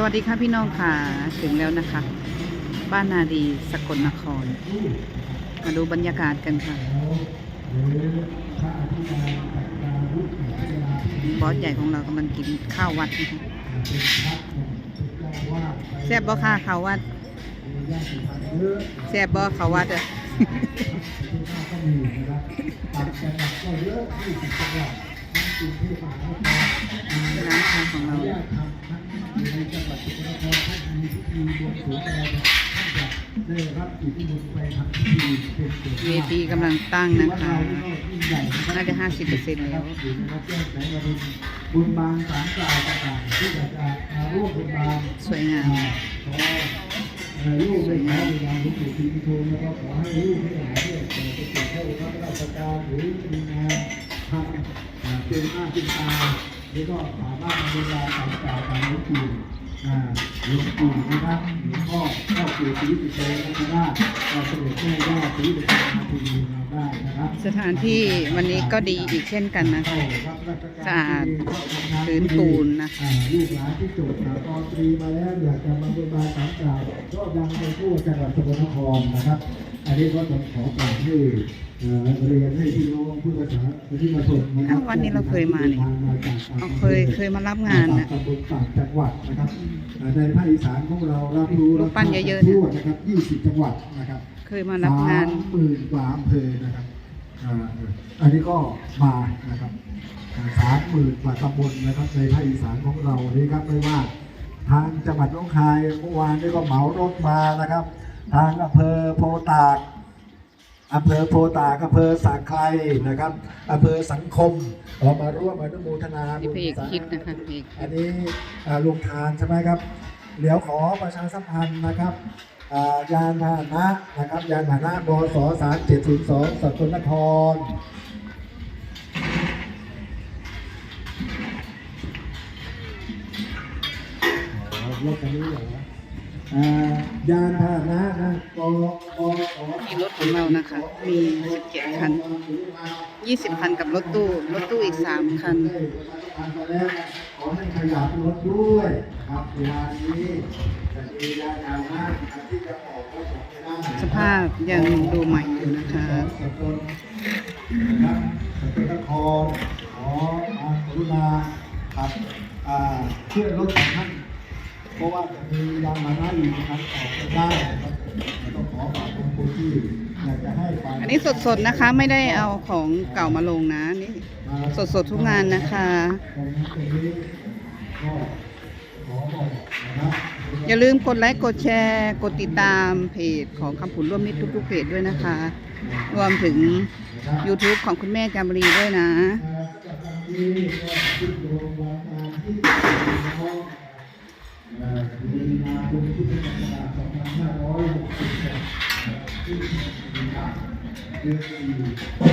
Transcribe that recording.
สวัสดีค่ะพี่น้องค่ะ ถึงแล้วนะคะ บ้านนาดีสกลนคร มาดูบรรยากาศกันค่ะบอสใหญ่ของเรากำลังกินข้าววัดนะคะแซ่บบ่ค่ะข้าววัดแซ่บบ่ข้าววัดอะ ร้านค้าของเราเวทีกำลังตั้งนะคะน่าจะ50%แล้วบุญบางสารกล่าวต่างๆที่อยากจะมาร่วมบุญบางสวยงามลูกได้ขอบุญบาหลวงปู่ศรีสุโธแล้วก็ขอให้ลูกให้หลานเนี่ยเกิดเป็นเจ้ารับราชการหรือมีงาน ท่าเป็นห้าเป็นตาหรือก็สามารถมาบูรณาสารกล่าวตามหลวงปู่อ่าหลวงปู่นะครับหลวงพ่อพ่อปู่ศรีสุโธนะครับเราเสด็จแม่ย่าศรีสุโธมาทีนี้เราได้นะครับสถานที่วันนี้ก็ดีอีกเช่นกันนะคะสะอาดพื้นปูนนะลูกหลานที่จบอ่าตอนตรีมาแล้วอยากจะมาบนบานสามกล่าวก็ดังไปทั่วจังหวัดสกลนครนะครับ อันนี้ก็ต้องขอกราบให้เอ่อเรียนให้พี่น้องผู้ภาษาที่มาชมนะครัอ้าววันนี้เราเคยมานี่มาจากต่างเอาอำเคยเคยมารับงานต่าน่ะงตำบลต่างจังหวัดนะครับอ่าในภาคอีสานของเรารับรู้รูปปั้นเยอะๆเนี่ย ทั่วนะครับ 20 จังหวัดนะครับ เคยมารับงานสามหมื่นกว่าอำเภอนะครับอ่าอันนี้ก็มานะครับสามหมื่นกว่าตำบลนะครับในภาคอีสานของเรานี่ครับไม่ว่า ทางจังหวัดหน้องคายเมื่อวานนี้ก็เหมารถมานะครับ ทางอำเภอโพตากอำเภอโพตากอำเภอสักไครนะครับอำเภอสังคมเรามาร่วมอนุโมทนานี่บุญพระเอกสาคิดนะคะพระเอกอันนี้อ่าลงทานใช่ไหมครับ เดี๋ยวขอประชาสัมพันธ์นะครับอ่ายานพาหนะนะครับยานพาหนะบสสามเจ็ดศูนย์สองสกลนครอ๋อรถคันนี้เหรอ อ่ายานพาหนะนะกบสมีรถของเรานะคะ มี 17 คัน 20 คันกับรถตู้ รถตู้อีก 3 คัน ขอให้ขยับรถด้วยนะครับเวลานี้จะมียานพาหนะที่จะออกรถออกไม่ได้สภาพยังดูใหม่อยู่นะคะสกลนะครับสกลนครขอมากรุณาครับอ่าเพื่อนรถของท่าน เพราะว่าจะมียานพาหนะอยู่นะครับออกไม่ได้นะครับต้องขอฝากคุณผู้ที่อยากจะให้ไปอันนี้สดๆนะคะไม่ได้เอาของเก่ามาลงนะนี่สดๆทุกงานนะคะอบอกนะครับอย่าลืมกดไลค์กดแชร์ กดติดตามเพจของคำผุนร่วมมิตรทุกๆเพจด้วยนะคะ รวมถึง YouTube ของคุณแม่จามรีด้วยนะ มีนาคมพุทธศักราช2560ที่มีนาเดือนสี่